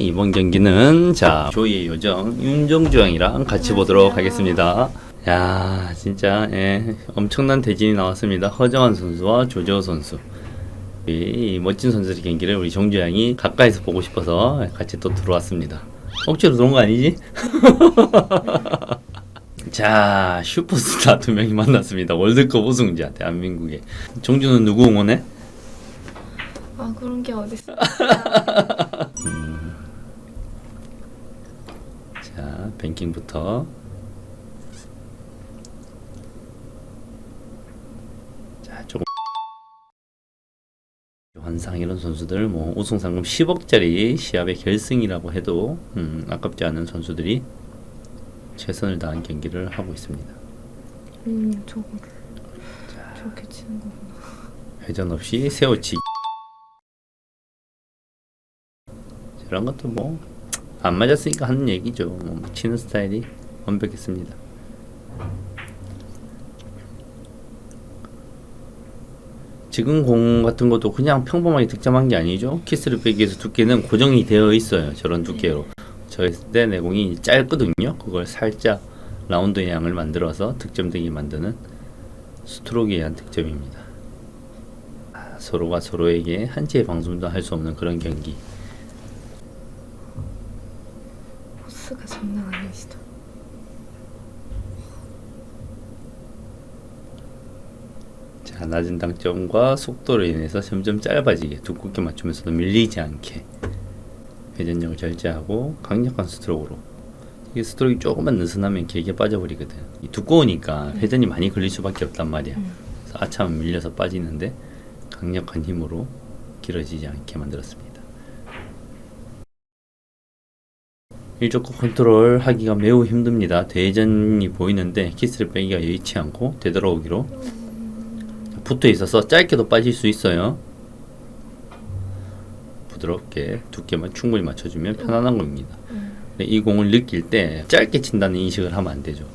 아, 이번 경기는 자 조이의 요정 윤정주양이랑 같이 보도록 하겠습니다. 야 진짜 예, 엄청난 대진이 나왔습니다. 허정환 선수와 조재호 선수. 이, 이 멋진 선수의 경기를 우리 정주양이 가까이서 보고 싶어서 같이 또 들어왔습니다. 억지로 들어온 거 아니지? 자 슈퍼스타 두 명이 만났습니다. 월드컵 우승자 대한민국의 정주는 누구 응원해? 아 그런 게 어딨어? 뱅킹부터. 자, 조금 환상 이런 선수들 뭐 우승 상금 10억짜리 시합의 결승이라고 해도 음, 아깝지 않은 선수들이 최선을 다한 경기를 하고 있습니다. 음 저거를 저렇게 치는 거구나. 회전 없이 세워치기. 저런 것도 뭐 안 맞았으니까 하는 얘기죠. 뭐 치는 스타일이 완벽했습니다. 지금 공 같은 것도 그냥 평범하게 득점한 게 아니죠. 키스를 빼기 위해서 두께는 고정이 되어 있어요. 저런 두께로. 저때 내 공이 짧거든요. 그걸 살짝 라운드 양을 만들어서 득점 되게 만드는 스트로크에 의한 득점입니다. 아, 서로가 서로에게 한치의 방송도 할 수 없는 그런 경기. 포스가 장난 아니시다. 자, 낮은 당점과 속도로 인해서 점점 짧아지게 두껍게 맞추면서도 밀리지 않게 회전력을 절제하고 강력한 스트로크로 이게 스트로크가 조금만 느슨하면 길게 빠져버리거든. 이 두꺼우니까 회전이 많이 걸릴 수밖에 없단 말이야. 그래서 아차면 밀려서 빠지는데 강력한 힘으로 길어지지 않게 만들었습니다. 일조코 컨트롤 하기가 매우 힘듭니다. 대전이 보이는데 키스를 빼기가 여의치 않고 되돌아오기로 붙어 있어서 짧게도 빠질 수 있어요. 부드럽게 두께만 충분히 맞춰주면 편안한 겁니다. 이 공을 느낄 때 짧게 친다는 인식을 하면 안 되죠.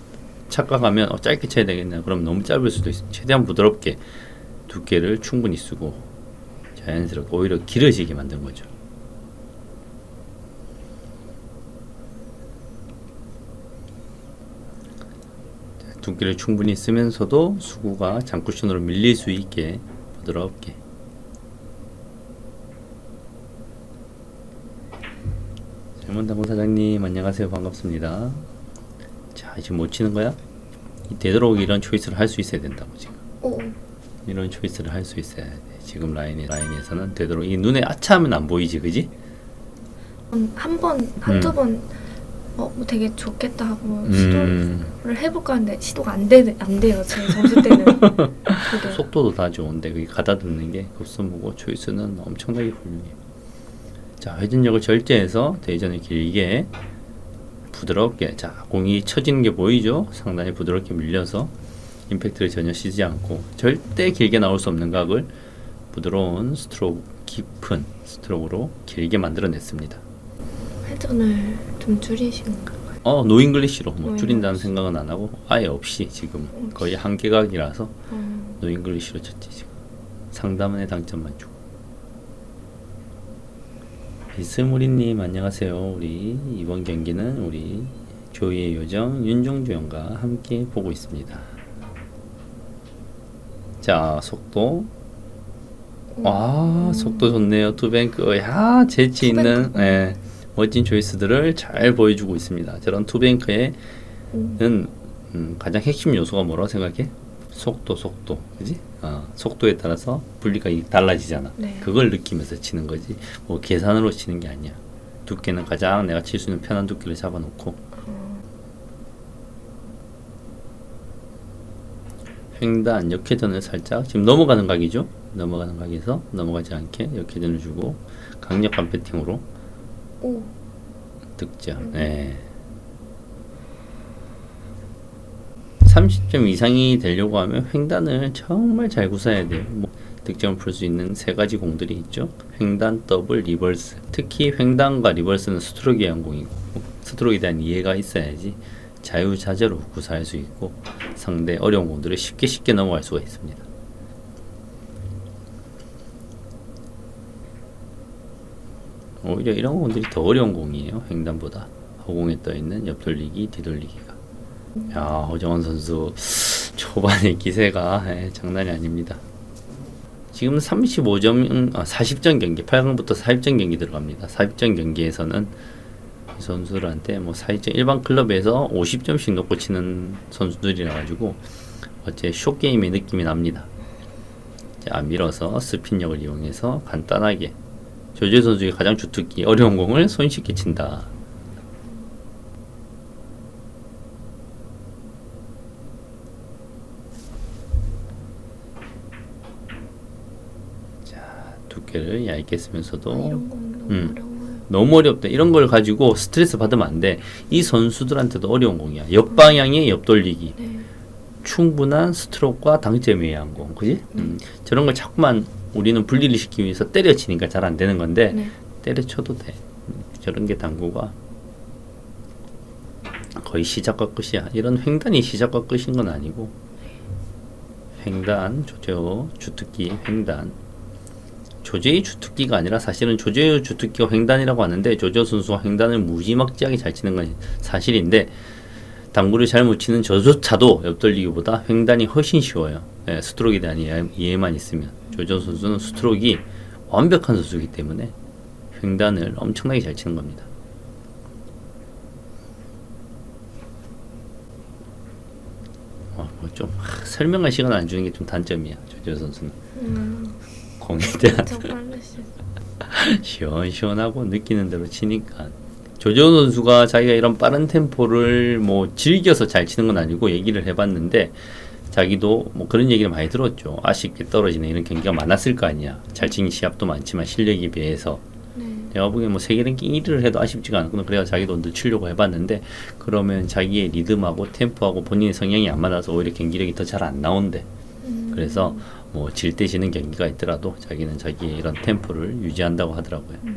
착각하면 어, 짧게 쳐야 되겠네. 그럼 너무 짧을 수도 있어. 최대한 부드럽게 두께를 충분히 쓰고 자연스럽게 오히려 길어지게 만든 거죠. 자, 두께를 충분히 쓰면서도 수구가 장쿠션으로 밀릴 수 있게 부드럽게. 잘못당구 사장님 안녕하세요. 반갑습니다. 자 지금 못 치는 거야? 이 되도록 이런 초이스를 할 수 있어야 된다고 지금. 오 이런 초이스를 할 수 있어야 돼. 지금 라인에 라인에서는 되도록 이 눈에 아차하면 안 보이지 그지? 한번 한두 번 어, 뭐 되게 좋겠다 하고 음, 시도를 해볼까 하는데 시도가 안, 되, 안 돼요 제 점수 때는. 그게. 속도도 다 좋은데 그게 가다듬는 게 급선무고 초이스는 엄청나게 훌륭해. 자 회전력을 절제해서 대전을 길게 부드럽게 자 공이 쳐지는 게 보이죠? 상당히 부드럽게 밀려서 임팩트를 전혀 쉬지 않고 절대 길게 나올 수 없는 각을 부드러운 스트로크 깊은 스트로크로 길게 만들어냈습니다. 회전을 좀 줄이신 건가요? 어 노잉글리시로 뭐 노잉글리시. 줄인다는 생각은 안 하고 아예 없이 지금 거의 한계각이라서 어, 노잉글리시로 쳤지 지금. 상담원의 당점만 주고. 이스무리님 안녕하세요. 우리 이번 경기는 우리 조이의 요정 윤종주 형과 함께 보고 있습니다. 자 속도. 와 속도 좋네요. 투뱅크. 야 재치 있는. 예, 멋진 초이스들을 잘 보여주고 있습니다 저런 투뱅크의 음, 는 음, 가장 핵심 요소가 뭐라고 생각해? 속도, 속도, 그지? 어, 속도에 따라서 분리가 이- 달라지잖아. 네. 그걸 느끼면서 치는 거지. 뭐 계산으로 치는 게 아니야. 두께는 가장 내가 칠 수 있는 편한 두께를 잡아놓고 어, 횡단 역회전을 살짝 지금 넘어가는 각이죠. 넘어가는 각에서 넘어가지 않게 역회전을 주고 강력한 배팅으로 오 득점. 네. 30점 이상이 되려고 하면 횡단을 정말 잘 구사해야 돼요. 뭐 득점을 풀 수 있는 세 가지 공들이 있죠. 횡단, 더블, 리버스. 특히 횡단과 리버스는 스트로크에 의한 공이고 스트로크에 대한 이해가 있어야지 자유자재로 구사할 수 있고 상대 어려운 공들을 쉽게 쉽게 넘어갈 수가 있습니다. 오히려 이런 공들이 더 어려운 공이에요. 횡단보다 허공에 떠 있는 옆돌리기, 뒤돌리기가. 야 허정원 선수 초반에 기세가 예, 장난이 아닙니다. 지금 35점, 아, 40점 경기, 8강부터 40점 경기 들어갑니다. 40점 경기에서는 이 선수들한테 뭐 40점 일반 클럽에서 50점씩 놓고 치는 선수들이라 가지고 어째 쇼 게임의 느낌이 납니다. 자 밀어서 스핀력을 이용해서 간단하게 조재 선수의 가장 주특기 어려운 공을 손쉽게 친다. 자 두께를 얇게 쓰면서도 너무 음. 너무 어렵다. 이런 걸 가지고 스트레스 받으면 안 돼. 이 선수들한테도 어려운 공이야. 옆방향의 옆돌리기. 네. 충분한 스트로크와 당점이 의한 공. 그지? 음. 저런 걸 자꾸만 우리는 분리를 시키기 위해서 때려치니까 잘 안 되는 건데 네. 때려쳐도 돼. 음, 저런 게 당구가 거의 시작과 끝이야. 이런 횡단이 시작과 끝인 건 아니고 횡단, 조제호, 주특기, 횡단. 조제의 주특기가 아니라 사실은 조제의 주특기가 횡단이라고 하는데 조제호 선수가 횡단을 무지막지하게 잘 치는 건 사실인데 당구를 잘 못 치는 저조차도 옆돌리기보다 횡단이 훨씬 쉬워요. 예, 스트로크에 대한 이해, 이해만 있으면 조제호 선수는 스트로크가 완벽한 선수이기 때문에 횡단을 엄청나게 잘 치는 겁니다. 어, 뭐좀 설명할 시간 안 주는 게 좀 단점이야 조재호 선수는 음, 공에 대한. 시원시원하고 느끼는 대로 치니까 조재호 선수가 자기가 이런 빠른 템포를 뭐 즐겨서 잘 치는 건 아니고 얘기를 해봤는데 자기도 뭐 그런 얘기를 많이 들었죠 아쉽게 떨어지는 이런 경기가 많았을 거 아니야 잘 치는 시합도 많지만 실력에 비해서 네. 내가 보기엔 뭐 세계 랭킹 1위를 해도 아쉽지가 않구나. 그래야 자기도 늦추려고 해봤는데 그러면 자기의 리듬하고 템포하고 본인의 성향이 안 맞아서 오히려 경기력이 더 잘 안 나온대. 음, 그래서 뭐 질 때 지는 경기가 있더라도 자기는 자기의 이런 템포를 유지한다고 하더라고요. 자,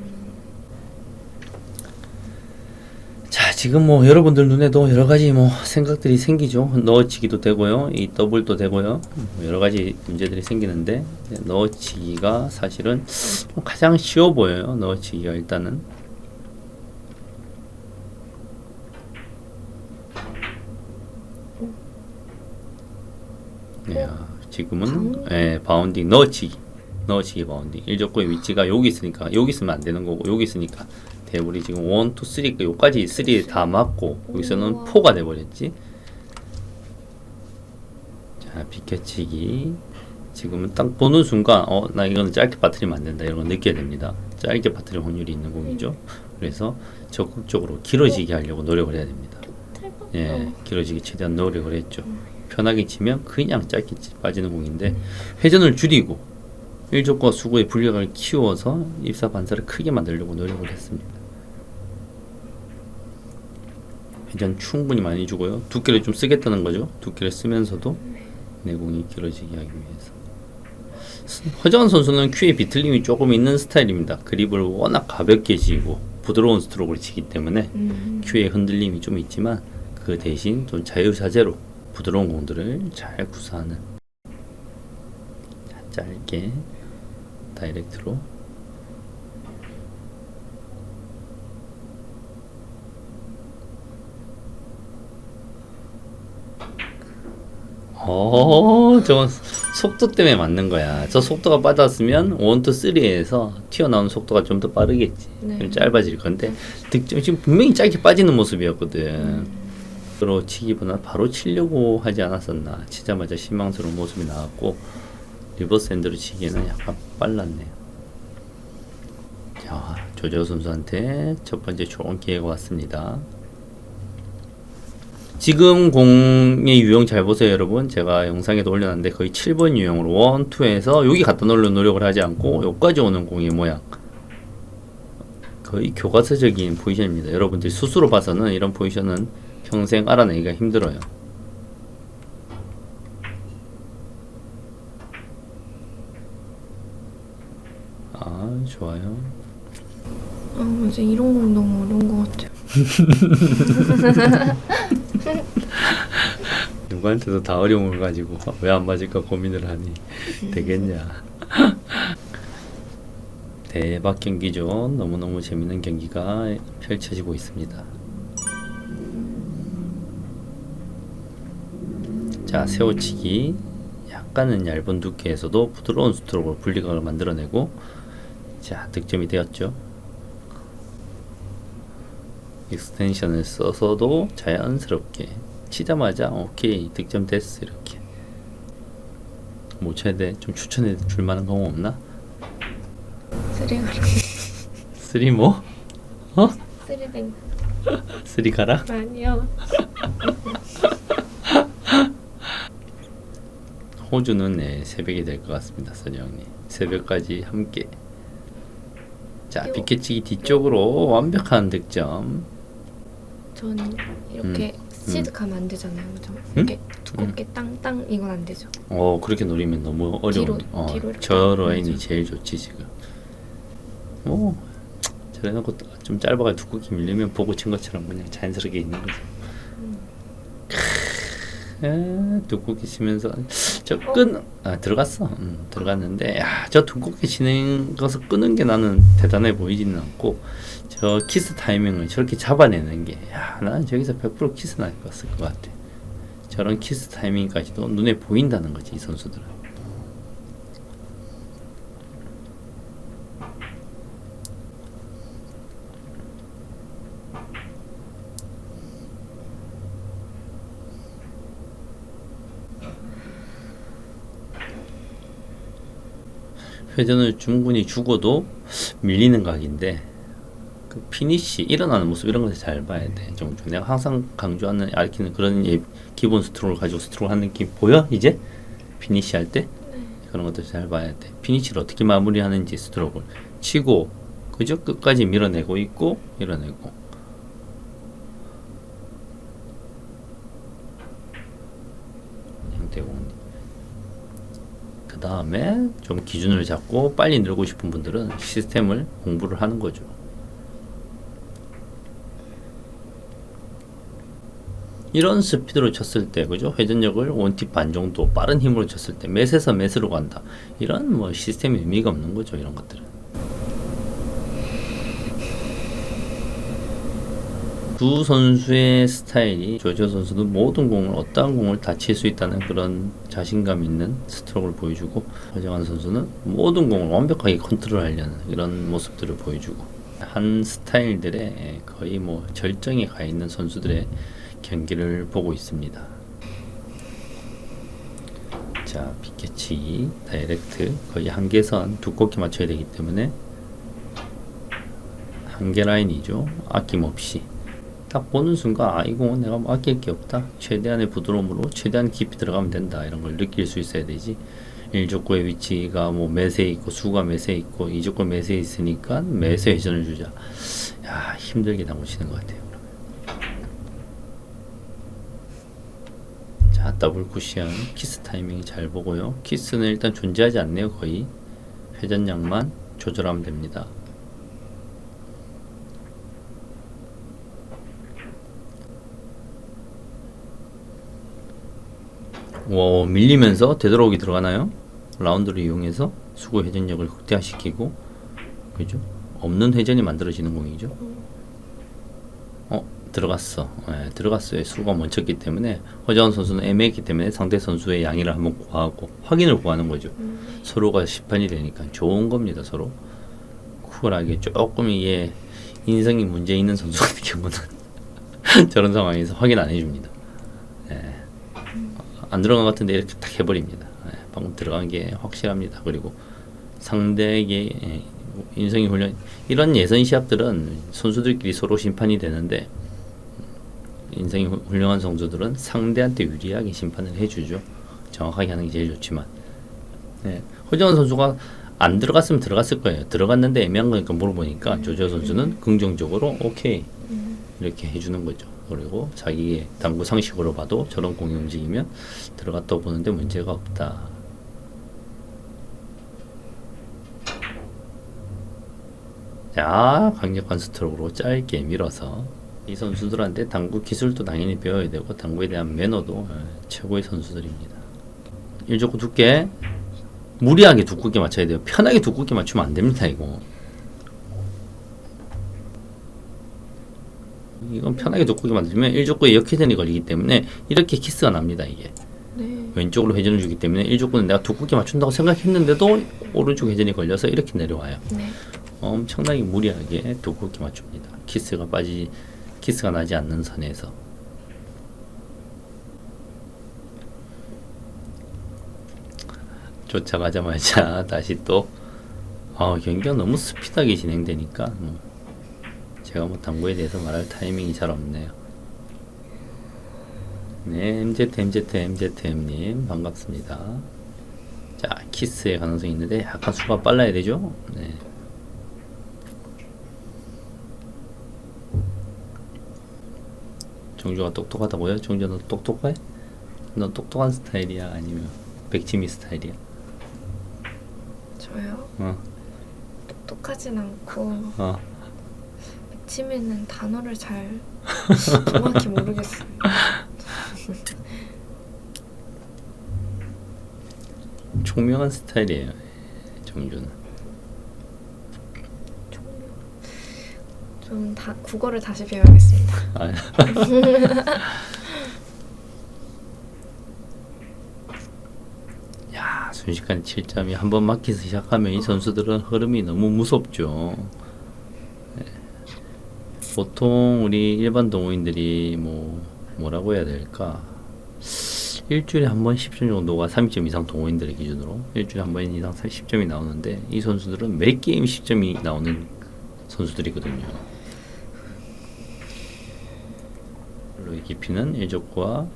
지금 뭐 여러분들 눈에도 여러 가지 뭐 생각들이 생기죠. 넣어치기도 되고요. 이 더블도 되고요. 뭐 여러 가지 문제들이 생기는데 넣어치기가 사실은 좀 가장 쉬워 보여요. 넣어치기가 일단은. 야, 지금은 예, 바운딩 넣어치기. 넣어치기 바운딩. 일적구의 위치가 여기 있으니까 여기 있으면 안 되는 거고 여기 있으니까 대불이 지금 1, 2, 3, 여기까지 3 다 맞고 여기서는 우와. 4가 돼버렸지. 자 비켜치기. 지금은 딱 보는 순간 어 나 이거는 짧게 빠뜨리면 안 된다 이런 거 느껴야 됩니다. 짧게 빠뜨릴 확률이 있는 공이죠. 그래서 적극적으로 길어지게 하려고 노력을 해야 됩니다. 짧아. 예, 어. 길어지게 최대한 노력을 했죠. 편하게 치면 그냥 짧게 치- 빠지는 공인데 회전을 줄이고 일족과 수구의 분력을 키워서 입사 반사를 크게 만들려고 노력을 했습니다. 회전 충분히 많이 주고요. 두께를 좀 쓰겠다는 거죠. 두께를 쓰면서도 내공이 길어지게 하기 위해서. 스- 허정원 선수는 큐에 비틀림이 조금 있는 스타일입니다. 그립을 워낙 가볍게 쥐고 부드러운 스트로크를 치기 때문에 음, 큐에 흔들림이 좀 있지만 그 대신 좀 자유자재로 부드러운 공들을 잘 구사하는 자, 짧게 다이렉트로 어, 저건 속도 때문에 맞는 거야. 저 속도가 빠졌으면 1, 2, 3에서 튀어나오는 속도가 좀 더 빠르겠지. 네. 그럼 짧아질 건데 득점 지금 분명히 짧게 빠지는 모습이었거든. 으로 치기보다 바로 치려고 하지 않았었나. 치자마자 실망스러운 모습이 나왔고 리버스 핸드로 치기에는 약간 빨랐네요. 자, 조재호 선수한테 첫 번째 좋은 기회가 왔습니다. 지금 공의 유형 잘 보세요, 여러분. 제가 영상에도 올려놨는데 거의 7번 유형으로 1, 2에서 여기 갖다 놓으려 노력을 하지 않고 여기까지 오는 공의 모양. 거의 교과서적인 포지션입니다. 여러분들이 스스로 봐서는 이런 포지션은 평생 알아내기가 힘들어요. 아, 좋아요. 아, 이제 이런 공 너무 어려운 것 같아요. 누구한테도 다 어려운 걸 가지고 왜 안 맞을까 고민을 하니 되겠냐. 대박 경기죠. 너무너무 재밌는 경기가 펼쳐지고 있습니다. 자, 세워치기. 약간은 얇은 두께에서도 부드러운 스트로크로 분리각을 만들어내고 자, 득점이 되었죠. 익스텐션을 써서도 자연스럽게 치자마자 오케이 득점 됐어 이렇게 뭐 돼? 좀 추천해 줄 만한 거 없나? 쓰리가라. 쓰리 뭐? 어? 쓰리뱅. 쓰리 가라? 아니요. 호주는 네, 새벽이 될 것 같습니다, 선이 형님. 새벽까지 함께. 자, 요. 비켜치기 뒤쪽으로 완벽한 득점. 전 이렇게 시드 가면 안 되잖아요, 그죠? 음? 이렇게 두껍게 땅땅 이건 안 되죠. 어, 그렇게 노리면 너무 어려운. 뒤로, 어, 뒤로 이렇게. 저 라인이 맞아. 제일 좋지 지금. 오, 저래놓고 좀 짧아가 두껍게 밀리면 보고 친 것처럼 그냥 자연스럽게 있는 거죠. 음. 아, 두껍게 치면서 저 끈, 아 들어갔어. 음, 들어갔는데 야, 저 두껍게 치는 것을 끄는 게 나는 대단해 보이지는 않고 저 키스 타이밍을 저렇게 잡아내는 게 야, 나는 저기서 100% 키스 날 것 같아. 저런 키스 타이밍까지도 눈에 보인다는 거지 이 선수들은. 회전을 충분히 주고도 밀리는 각인데 그 피니시 일어나는 모습 이런 것을 잘 봐야 돼. 좀 내가 항상 강조하는 아르키는 그런 예, 기본 스트로크를 가지고 스트로크 하는 느낌 보여? 이제? 피니시 할 때? 그런 것들 잘 봐야 돼. 피니시를 어떻게 마무리하는지 스트로크를 치고 그저 끝까지 밀어내고 있고 밀어내고 형태공 그 다음에 좀 기준을 잡고 빨리 늘고 싶은 분들은 시스템을 공부를 하는 거죠. 이런 스피드로 쳤을 때, 그죠? 회전력을 원팁 반 정도 빠른 힘으로 쳤을 때, 몇에서 몇으로 간다. 이런 뭐 시스템이 의미가 없는 거죠, 이런 것들은. 두 선수의 스타일이 조조 선수는 모든 공을 어떠한 공을 다 칠 수 있다는 그런 자신감 있는 스트로크를 보여주고 허정환 선수는 모든 공을 완벽하게 컨트롤하려는 이런 모습들을 보여주고 한 스타일들의 거의 뭐 절정에 가 있는 선수들의 경기를 보고 있습니다. 자, 비켜치기, 다이렉트 거의 한계선 두껍게 맞춰야 되기 때문에 한계 라인이죠. 아낌없이 딱 보는 순간 아, 이 공은 내가 뭐 아낄 게 없다. 최대한의 부드러움으로 최대한 깊이 들어가면 된다. 이런 걸 느낄 수 있어야 되지. 1족구의 위치가 뭐 매세 있고 수가 매세 있고 2족구 매세 있으니까 매세 회전을 주자. 야, 힘들게 당구치는 것 같아요. 자, 더블 쿠션 키스 타이밍 잘 보고요. 키스는 일단 존재하지 않네요, 거의. 회전량만 조절하면 됩니다. 와, 밀리면서 되돌아오기 들어가나요? 라운드를 이용해서 수구 회전력을 극대화시키고 그죠? 없는 회전이 만들어지는 공이죠. 어, 들어갔어. 예, 들어갔어요. 수가 멈췄기 때문에 허자원 선수는 애매했기 때문에 상대 선수의 양의를 한번 구하고 확인을 구하는 거죠. 음. 서로가 심판이 되니까 좋은 겁니다. 서로 쿨하게 조금 이게 인성이 문제 있는 선수 같은 경우는 저런 상황에서 확인 안 해줍니다. 예. 안 들어간 것 같은데 이렇게 딱 해버립니다. 예, 방금 들어간 게 확실합니다. 그리고 상대에게 예, 인성이 훈련 이런 예선 시합들은 선수들끼리 서로 심판이 되는데 인성이 후- 훌륭한 선수들은 상대한테 유리하게 심판을 해주죠. 정확하게 하는 게 제일 좋지만 네. 허정원 선수가 안 들어갔으면 들어갔을 거예요. 들어갔는데 애매한 거니까 물어보니까 조재호 선수는 긍정적으로 오케이 음. 이렇게 해주는 거죠. 그리고 자기의 당구 상식으로 봐도 저런 공이 움직이면 들어갔다고 보는데 문제가 없다. 자, 강력한 스트로크로 짧게 밀어서 이 선수들한테 당구 기술도 당연히 배워야 되고 당구에 대한 매너도 어, 최고의 선수들입니다. 일조구 두께 무리하게 두껍게 맞춰야 돼요. 편하게 두껍게 맞추면 안 됩니다, 이거. 이건 편하게 돋구게 만들면 1족구에 역회전이 걸리기 때문에 이렇게 키스가 납니다 이게. 네. 왼쪽으로 회전을 주기 때문에 1족구는 내가 돋구게 맞춘다고 생각했는데도 오른쪽 회전이 걸려서 이렇게 내려와요. 네. 엄청나게 무리하게 돋구게 맞춥니다. 키스가 빠지 키스가 나지 않는 선에서. 쫓아가자마자 다시 또 아, 경기가 너무 스피드하게 진행되니까. 뭐 제가 뭐 당구에 대해서 말할 타이밍이 잘 없네요. 네, MZ, MZ, MZM님 반갑습니다. 자, 키스의 가능성이 있는데 약간 수가 빨라야 되죠? 네. 정주가 똑똑하다고요? 정주 너 똑똑해? 너 똑똑한 스타일이야? 아니면 백치미 스타일이야? 저요. 어, 똑똑하진 않고 어. 치미는 단어를 잘 정확히 모르겠어요. 총명한 스타일이에요. 정주는. 좀다 국어를 다시 배워야겠습니다. 아. 야, 순식간 7점이 한 번 막히서 시작하면 이 선수들은 흐름이 너무 무섭죠. 네. 보통 우리 일반 동호인들이 뭐 뭐라고 해야 될까? 일주일에 한 번 10점 정도가 30점 이상 동호인들의 기준으로 일주일에 한 번 이상 10점이 나오는데 이 선수들은 매 게임 10점이 나오는 선수들이거든요. 로의 깊이는 일족과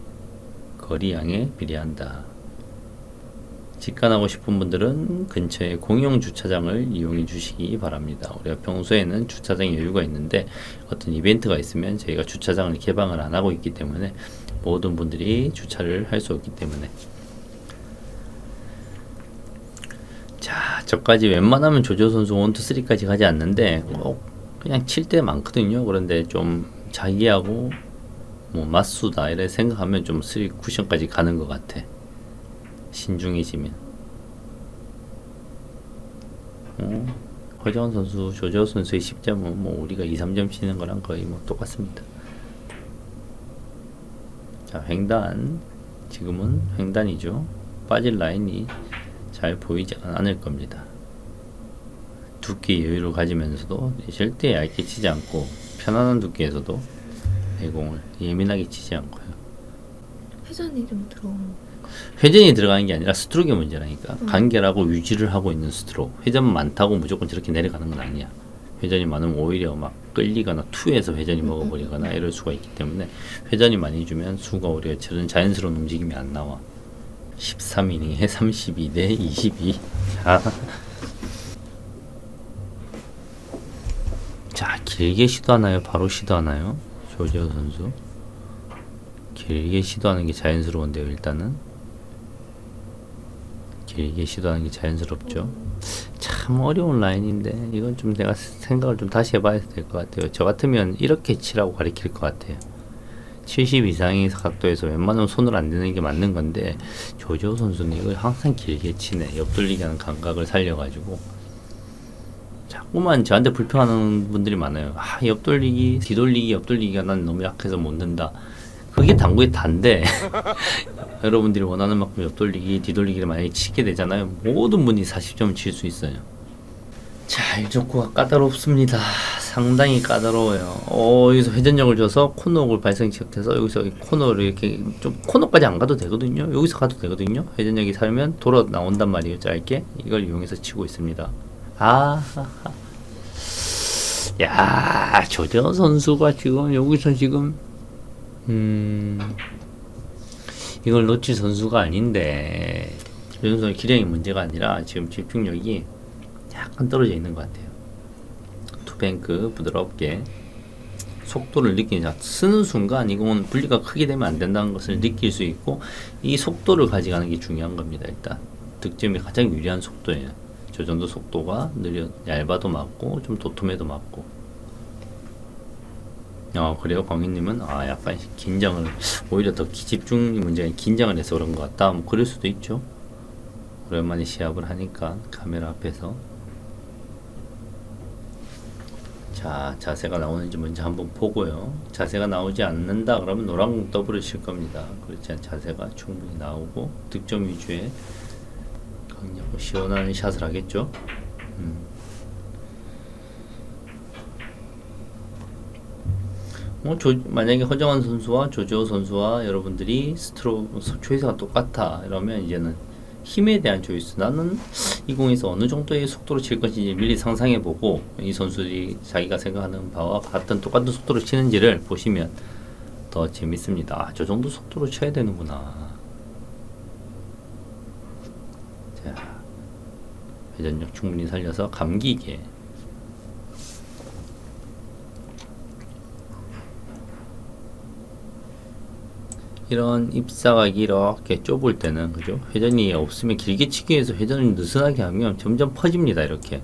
거리 양에 비례한다. 직관하고 싶은 분들은 근처에 공용 주차장을 이용해 주시기 바랍니다. 우리가 평소에는 주차장 여유가 있는데 어떤 이벤트가 있으면 저희가 주차장을 개방을 안 하고 있기 때문에 모든 분들이 주차를 할 수 없기 때문에 자, 저까지 웬만하면 조조 선수 1, 2, 3까지 가지 않는데 꼭 그냥 칠 때 많거든요. 그런데 좀 자기하고 뭐 맞수다 이래 생각하면 좀 쓰리 쿠션까지 가는 것 같아. 신중해지면. 어, 허정원 선수, 조재호 선수의 10점은 뭐 우리가 2, 3점 치는 거랑 거의 뭐 똑같습니다. 자, 횡단. 지금은 횡단이죠. 빠질 라인이 잘 보이지 않을 겁니다. 두께 여유를 가지면서도 절대 얇게 치지 않고 편안한 두께에서도 내공을 예민하게 치지 않고요. 회전이 좀 들어오는. 회전이 들어가는 게 아니라 스트로크의 문제라니까. 음. 간결하고 유지를 하고 있는 스트로크. 회전 많다고 무조건 저렇게 내려가는 건 아니야. 회전이 많으면 오히려 막 끌리거나 투에서 회전이 먹어버리거나 이럴 수가 있기 때문에 회전이 많이 주면 수가 오히려 저런 자연스러운 움직임이 안 나와. 13이닝에 32 대 22. 자. 자, 길게 시도하나요? 바로 시도하나요? 조지호 선수. 길게 시도하는 게 자연스러운데요, 일단은. 길게 시도하는 게 자연스럽죠. 참 어려운 라인인데 이건 좀 내가 생각을 좀 다시 해봐야 될 것 같아요. 저 같으면 이렇게 치라고 가르칠 것 같아요. 70 이상의 각도에서 웬만하면 손을 안 대는 게 맞는 건데 조지호 선수는 이걸 항상 길게 치네. 옆돌리기 하는 감각을 살려가지고 자꾸만 저한테 불평하는 분들이 많아요. 아, 옆돌리기, 뒤돌리기, 옆돌리기가 난 너무 약해서 못 넣는다. 그게 당구의 단데 여러분들이 원하는 만큼 옆돌리기, 뒤돌리기를 만약에 치게 되잖아요. 모든 분이 40점을 칠 수 있어요. 자, 일족구가 까다롭습니다. 상당히 까다로워요. 어, 여기서 회전력을 줘서 코너를 발생시켜서 여기서 이 코너를 이렇게 좀 코너까지 안 가도 되거든요. 여기서 가도 되거든요. 회전력이 살면 돌아 나온단 말이에요. 짧게 이걸 이용해서 치고 있습니다. 아, 야, 조재원 선수가 지금 여기서 지금 음, 이걸 놓칠 선수가 아닌데 선수 기량이 문제가 아니라 지금 집중력이 약간 떨어져 있는 것 같아요. 투뱅크 부드럽게 속도를 느끼자 쓰는 순간 이건 분리가 크게 되면 안 된다는 것을 느낄 수 있고 이 속도를 가져가는 게 중요한 겁니다. 일단 득점이 가장 유리한 속도예요. 저 정도 속도가 느려 얇아도 맞고 좀 도톰해도 맞고. 아 그래요 광희님은 아 약간 긴장을 오히려 더 문제가 아니라 긴장을 해서 그런 것 같다. 뭐 그럴 수도 있죠. 오랜만에 시합을 하니까 카메라 앞에서 자, 자세가 나오는지 먼저 한번 보고요. 자세가 나오지 않는다 그러면 노란 공 더블을 칠 겁니다. 그렇지 않 자세가 충분히 나오고 득점 위주의 강력하고 시원한 샷을 하겠죠. 뭐 조, 만약에 허정환 선수와 조지호 선수와 여러분들이 스트로크 초이스가 똑같아 이러면 이제는 힘에 대한 초이스 나는 이 공에서 어느 정도의 속도로 칠 것인지 미리 상상해 보고 이 선수들이 자기가 생각하는 바와 같은 똑같은 속도로 치는지를 보시면 더 재밌습니다. 아, 저 정도 속도로 쳐야 되는구나. 자, 회전력 충분히 살려서 감기게 이런 입사각이 이렇게 좁을 때는 그죠? 회전이 없으면 길게 치기 위해서 회전을 느슨하게 하면 점점 퍼집니다 이렇게.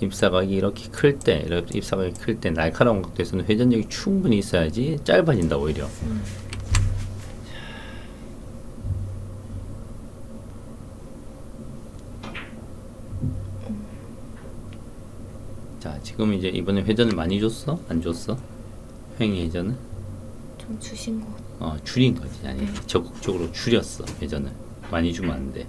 입사각이 이렇게 클 때 입사각이 클 때 날카로운 각도에서는 회전력이 충분히 있어야지 짧아진다 오히려. 자 지금 이제 이번에 회전을 많이 줬어? 안 줬어? 횡의 회전은? 좀 주신 것 같아요. 어, 줄인 거지. 아니, 네. 적극적으로 줄였어, 회전을. 많이 주면 안 돼.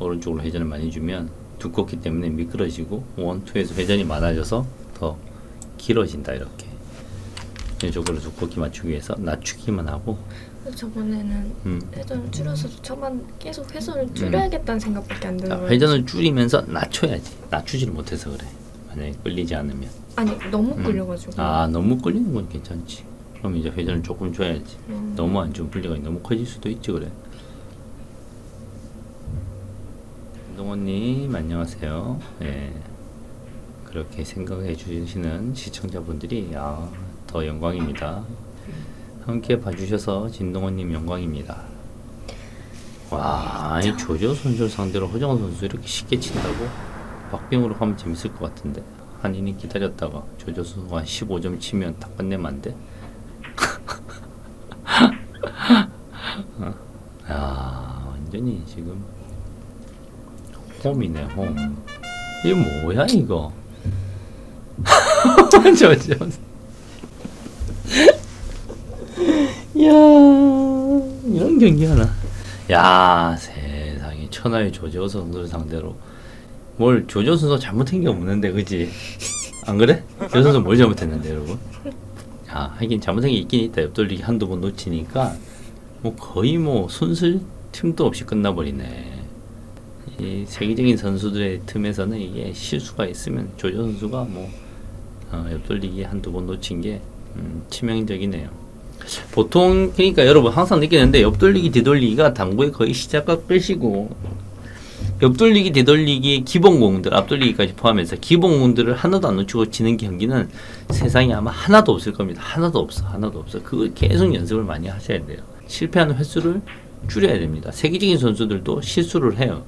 오른쪽으로 회전을 많이 주면 두껍기 때문에 미끄러지고, 원, 투에서 회전이 많아져서 더 길어진다, 이렇게. 왼쪽으로 두껍게 맞추기 위해서 낮추기만 하고, 저번에는 음. 회전을 줄여서도 초반 계속 회전을 줄여야겠다는 생각밖에 안 자, 드는 거예요. 회전을 줄이면서 낮춰야지. 낮추지를 못해서 그래. 만약에 끌리지 않으면. 아니 너무 음. 끌려가지고. 아, 너무 끌리는 건 괜찮지. 그럼 이제 회전을 조금 줘야지. 음. 너무 안 주면 분리가 너무 커질 수도 있지 그래. 동원님 안녕하세요. 예. 그렇게 생각해 주시는 시청자분들이 아, 더 영광입니다. 함께 봐주셔서 진동원님 영광입니다. 와, 이 조조 선수를 상대로 허정원 선수 이렇게 쉽게 친다고? 박빙으로 하면 재밌을 것 같은데 한 이닝 기다렸다가 조조 선수가 한 15점 치면 딱 끝내면 안 돼? 어? 야 완전히 지금 홈이네 홈. 이게 뭐야 이거? 저, 저. 야 이런 경기 하나. 야 세상에. 천하의 조지호 선수를 상대로. 뭘 조지호 선수 잘못한 게 없는데 그지? 안 그래? 조지호 선수 뭘 잘못했는데 여러분? 아, 하긴 잘못한 게 있긴 있다. 옆돌리기 한두 번 놓치니까 뭐 거의 뭐 손쓸 틈도 없이 끝나버리네. 이 세계적인 선수들의 틈에서는 이게 실수가 있으면 조조 선수가 뭐 어, 옆돌리기 한두 번 놓친 게 음, 치명적이네요. 보통 그러니까 여러분 항상 느끼는데 옆돌리기 뒤돌리기가 당구의 거의 시작과 끝이고 옆돌리기 뒤돌리기 기본 공들 앞돌리기까지 포함해서 기본 공들을 하나도 안 놓치고 지는 경기는 세상에 아마 하나도 없을 겁니다. 하나도 없어, 하나도 없어. 그걸 계속 연습을 많이 하셔야 돼요. 실패하는 횟수를 줄여야 됩니다. 세계적인 선수들도 실수를 해요.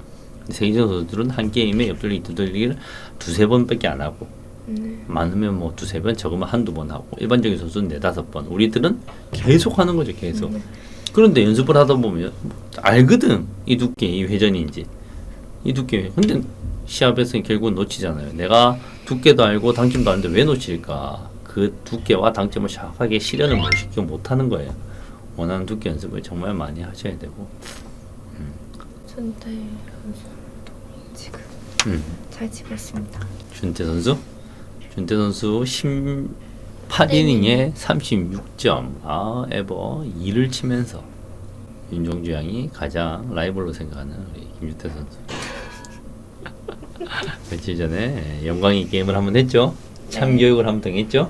세계적인 선수들은 한 게임에 옆돌리기 뒤돌리기를 두세 번밖에 안 하고 네. 많으면 뭐 두세 번, 적으면 한두 번 하고 일반적인 선수는 네다섯 번. 우리들은 계속 하는 거죠, 계속. 네. 그런데 연습을 하다 보면 알거든 이 두께 이 회전인지 이 두께 근데 시합에서는 결국은 놓치잖아요 내가 두께도 알고 당점도 아는데 왜 놓칠까 그 두께와 당점을 정확하게 실현을 못 시켜 못하는 거예요 원하는 두께 연습을 정말 많이 하셔야 되고. 준태 선수 지금 음. 잘 치고 있습니다. 준태 선수? 준태 선수 18이닝에 36점. 아 에버 2를 치면서 윤종주 양이 가장 라이벌로 생각하는 우리 김준태 선수. 며칠 전에 영광이 게임을 한번 했죠? 참교육을 한번 당했죠